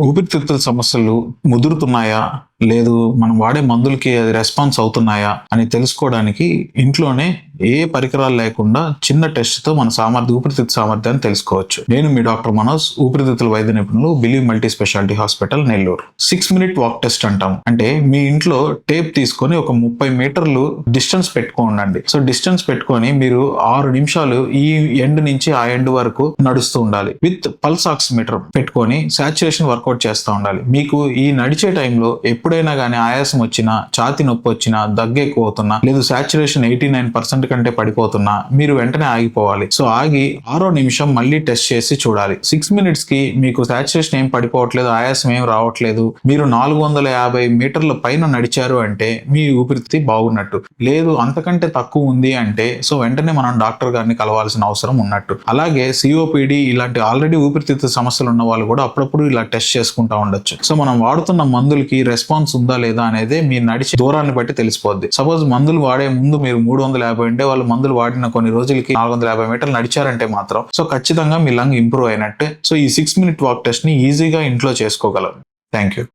ఊపిరితిత్తుల సమస్యలు ముదురుతున్నాయా? లేదు మనం వాడే మందులకి అది రెస్పాన్స్ అవుతున్నాయా? అని తెలుసుకోవడానికి ఇంట్లోనే ఏ పరికరాలు లేకుండా చిన్న టెస్ట్తో మన సామర్థ్య ఊపిరితిత్తు సామర్థ్యాన్ని తెలుసుకోవచ్చు. నేను మీ డాక్టర్ మనోజ్ ఊపిరితిత్తుల వైద్య నిపుణులు Believe multi speciality hospital Nellore. Six minute walk test అంటాం. అంటే మీ ఇంట్లో టేప్ తీసుకొని ఒక ముప్పై మీటర్లు డిస్టెన్స్ పెట్టుకోండి సో డిస్టెన్స్ పెట్టుకొని మీరు ఆరు నిమిషాలు ఈ ఎండ్ నుంచి ఆ ఎండ్ వరకు నడుస్తూ ఉండాలి. విత్ పల్స్ ఆక్సిమీటర్ పెట్టుకొని సాచురేషన్ వర్కౌట్ చేస్తూ ఉండాలి. మీకు ఈ నడిచే టైంలో ఎప్పుడైనా కానీ ఆయాసం వచ్చినా ఛాతి నొప్పి వచ్చినా దగ్గు ఎక్కువ అవుతున్నా లేదు సాచురేషన్ ఎయిటీ నైన్ పర్సెంట్ కంటే పడిపోతున్నా మీరు వెంటనే ఆగిపోవాలి. సో ఆగి ఆరో నిమిషం మళ్ళీ టెస్ట్ చేసి చూడాలి. సిక్స్ మినిట్స్కి మీకు సాచురేషన్ ఏం పడిపోవట్లేదు ఆయాసం ఏం రావట్లేదు. మీరు నాలుగు వందల యాభై మీటర్ల పైన నడిచారు అంటే మీ ఊపిరితిత్తి బాగున్నట్టు. లేదు అంతకంటే తక్కువ ఉంది అంటే సో వెంటనే మనం డాక్టర్ గారిని కలవాల్సిన అవసరం ఉన్నట్టు. అలాగే సిఓపిడి ఇలాంటి ఆల్రెడీ ఊపిరితిత్తు సమస్యలు ఉన్న వాళ్ళు కూడా అప్పుడప్పుడు ఇలా టెస్ట్ చేసుకుంటా ఉండొచ్చు. సో మనం వాడుతున్న మందులకి రెస్పాన్స్ ఉందా లేదా అనేది మీరు నడిచే దూరాన్ని బట్టి తెలిసిపోద్ది. సపోజ్ మందులు వాడే ముందు మీరు మూడు వందల యాభై అంటే వాళ్ళు మందులు వాడిన కొన్ని రోజులకి నాలుగు వందల యాభై మీటర్లు నడిచారంటే మాత్రం. సో ఖచ్చితంగా మీ లంగ్ ఇంప్రూవ్ అయినట్టే. సో ఈ సిక్స్ మినిట్ వాక్ టెస్ట్ని ఈజీగా ఇంట్లో చేసుకోగలరు. Thank you